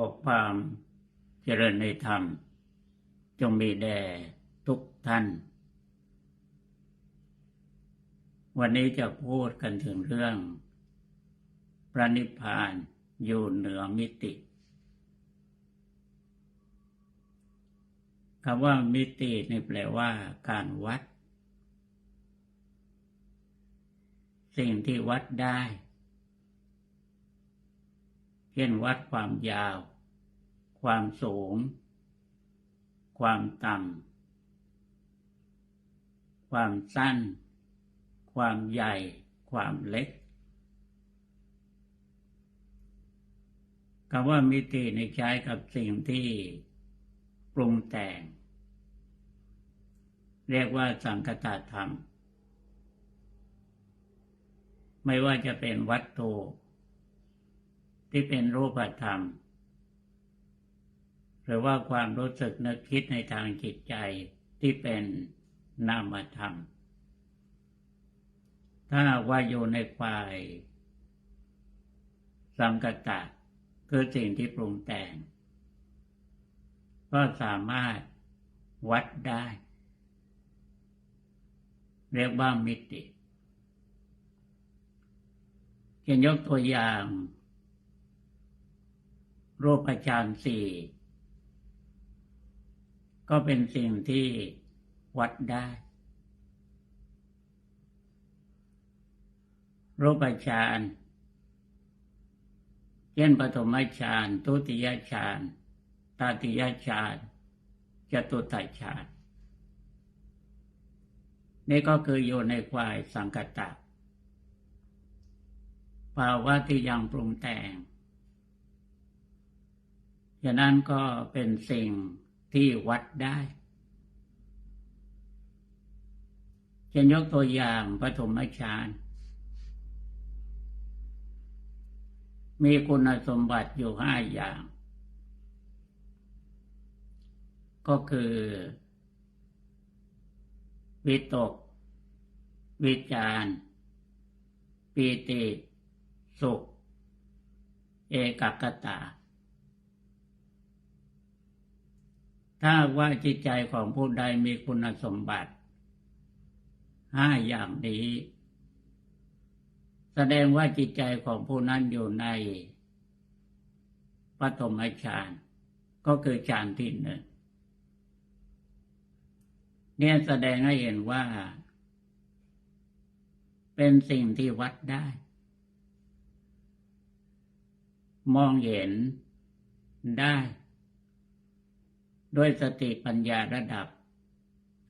อความเจริญในธรรม จงมีแด่ทุกท่าน วันนี้จะพูดกันถึงเรื่อง พระนิพพานอยู่เหนือมิติคำว่ามิติในแปลว่าการวัด สิ่งที่วัดได้ เช่นวัดความยาว ความสูง ความต่ำ ความสั้น ความใหญ่ ความเล็กคำว่ามิติในใช้กับสิ่งที่ปรุงแต่ง เรียกว่าสังคตธรรม ไม่ว่าจะเป็นวัตถุ ที่เป็นรูปธรรม หรือว่าความรู้สึกนึกคิดในทางจิตใจที่เป็นนามธรรม ถ้าว่าอยู่ในฝ่ายสังกตะคือสิ่งที่ปรุงแต่ง ก็สามารถวัดได้ เรียกว่ามิติจะยกตัวอย่าง รูปฌานสี่ก็เป็นสิ่งที่วัดได้ รูปฌานเช่นปฐมฌานทุติยฌานตาติยฌานจตุตฌานนี่ก็คืออยู่ในควายสังกตะภาวะที่ยังปรุงแต่ง ฉะนั้นก็เป็นสิ่งที่วัดได้จะยกตัวอย่างปฐมฌานมีคุณสมบัติอยู่ห้าอย่าง ก็คือ วิตก วิจารปีติ สุข เอกกตา ถ้าว่าจิตใจของผู้ใดมีคุณสมบัติห้าอย่างนี้ แสดงว่าจิตใจของผู้นั้นอยู่ในปฐมฌานก็คือฌานที่หนึ่งเนี่ยแสดงให้เห็นว่า เป็นสิ่งที่วัดได้ มองเห็นได้ ด้วยสติปัญญาระดับ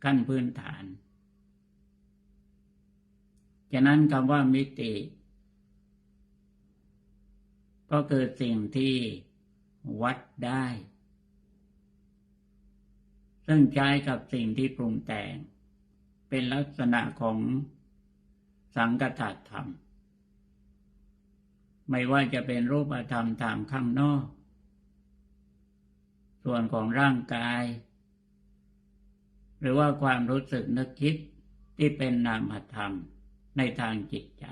ขั้นพื้นฐานฉะนั้นคำว่ามิติ ก็คือสิ่งที่วัดได้ ซึ่งใช้กับสิ่งที่ปรุงแต่ง เป็นลักษณะของสังกตธรรม ไม่ว่าจะเป็นรูปธรรมตามข้างนอก ส่วนของร่างกาย หรือว่าความรู้สึกนึกคิดที่เป็นนามธรรมในทางจิตใจ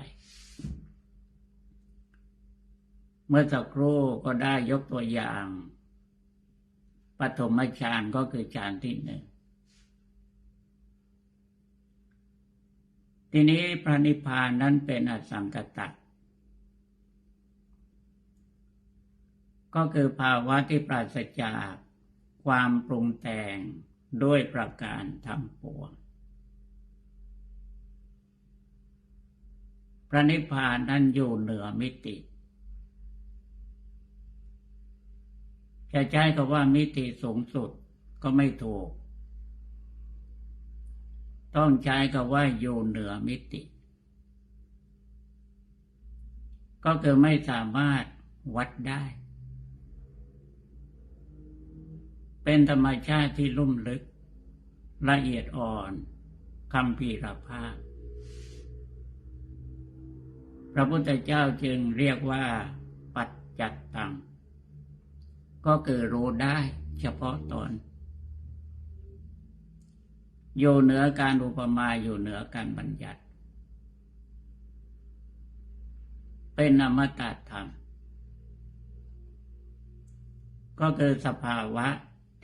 เมื่อสักครู่ก็ได้ยกตัวอย่างปฐมฌานก็คือฌานที่หนึ่งทีนี้พระนิพพานนั้นเป็นอสังกตะก็คือภาวะที่ปราศจาก ความปรุงแต่งด้วยประการทั้งปวง พระนิพพานนั้นอยู่เหนือมิติ จะใช้คำว่ามิติสูงสุดก็ไม่ถูก ต้องใช้คำว่าอยู่เหนือมิติ ก็คือไม่สามารถวัดได้ เป็นธรรมชาติที่ลุ่มลึก ละเอียดอ่อนคำพีรภาพพระพุทธเจ้าจึงเรียกว่า ปัจจัตตัง ก็คือรู้ได้เฉพาะตน อยู่เหนือการอุปมาอยู่เหนือการบัญญัติ เป็นอมตะธรรม ก็คือสภาวะ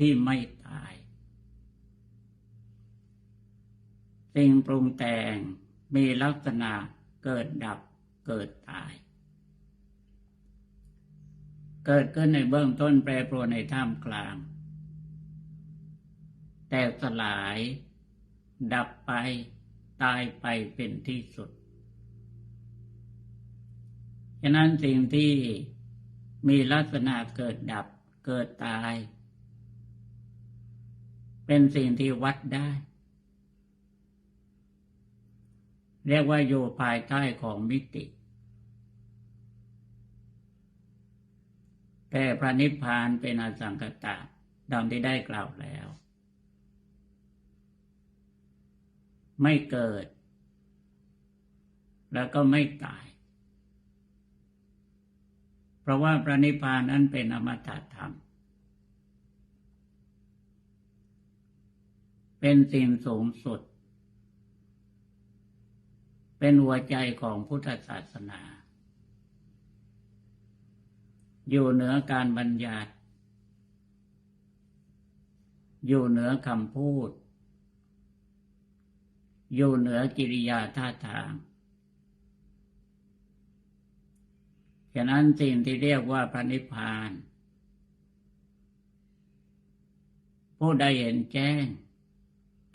ที่ไม่ตาย สิ่งปรุงแต่งมีลักษณะเกิดดับเกิดตาย เกิดขึ้นในเบื้องต้นแปรปรวนในท่ามกลาง แตกสลาย ดับไปตายไปเป็นที่สุดฉะนั้นสิ่งที่มีลักษณะเกิดดับเกิดตาย เป็นสิ่งที่วัดได้ เรียกว่าอยู่ภายใต้ของมิติ แต่พระนิพพานเป็นอสังกตะดังที่ได้กล่าวแล้ว ไม่เกิด แล้วก็ไม่ตาย เพราะว่าพระนิพพานนั้นเป็นอมตะธรรม เป็นสิ่งสูงสุด เป็นหัวใจของพุทธศาสนา อยู่เหนือการบัญญัติ อยู่เหนือคำพูด อยู่เหนือกิริยาท่าทางฉะนั้นสิ่งที่เรียกว่าพระนิพพาน ผู้ใดเห็นแจ้ง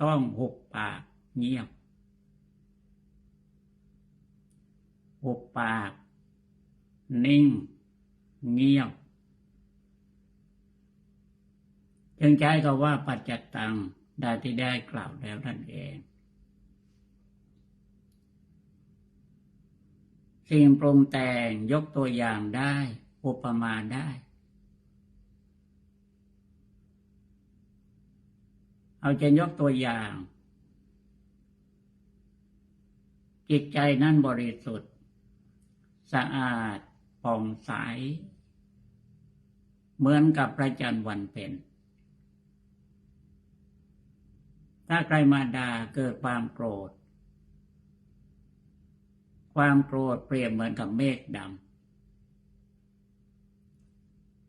ต้องหุบปากเงียบหุบปาก นิ่ง เงียบจึงใช้คำว่าปัจจตังได้ที่ได้กล่าวแล้วนั่นเอง สิ่งปรุงแต่งยกตัวอย่างได้ อุปมาได้ เอาจะยกตัวอย่าง จิตใจนั่นบริสุทธิ์ สะอาดผ่องใส เหมือนกับพระจันทร์วันเพ็ญถ้าใครมาด่าเกิดความโกรธ ความโกรธเปรียบเหมือนกับเมฆดำ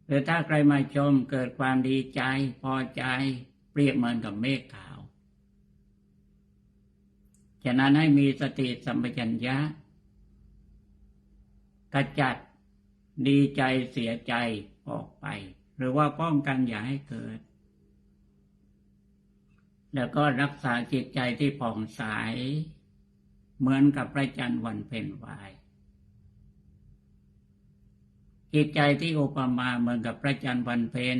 หรือถ้าใครมาชมเกิดความดีใจพอใจ เปรียบเหมือนกับเมฆขาว ฉะนั้นให้มีสติสัมปชัญญะกระจัดดีใจเสียใจออกไป หรือว่าป้องกันอย่าให้เกิด แล้วก็รักษาจิตใจที่ผ่องใสเหมือนกับพระจันทร์วันเพ็ญวาย จิตใจที่อุปมาเหมือนกับพระจันทร์วันเพ็ญ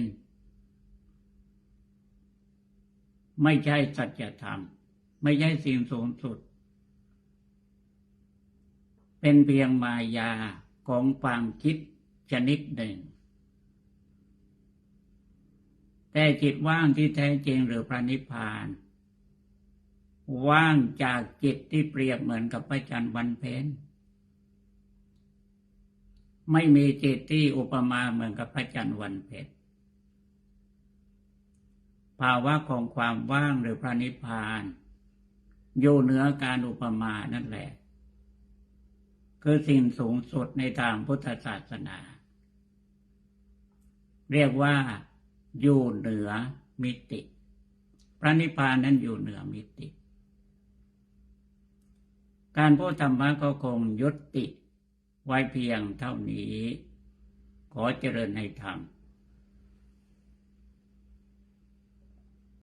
ไม่ใช่สัจธรรม ไม่ใช่สิ่งสูงสุด เป็นเพียงมายาของความคิดชนิดหนึ่ง แต่จิตว่างที่แท้จริงหรือพระนิพพาน ว่างจากจิตที่เปรียบเหมือนกับพระจันทร์วันเพ็ญไม่มีจิตที่อุปมาเหมือนกับพระจันทร์วันเพ็ญ ภาวะของความว่างหรือพระนิพพานอยู่เหนือการอุปมานั่นแหละ คือสิ่งสูงสุดในทางพุทธศาสนา เรียกว่าอยู่เหนือมิติ พระนิพพานนั้นอยู่เหนือมิติ การพูดธรรมะก็คงยุติ ไว้เพียงเท่านี้ ขอเจริญในธรรม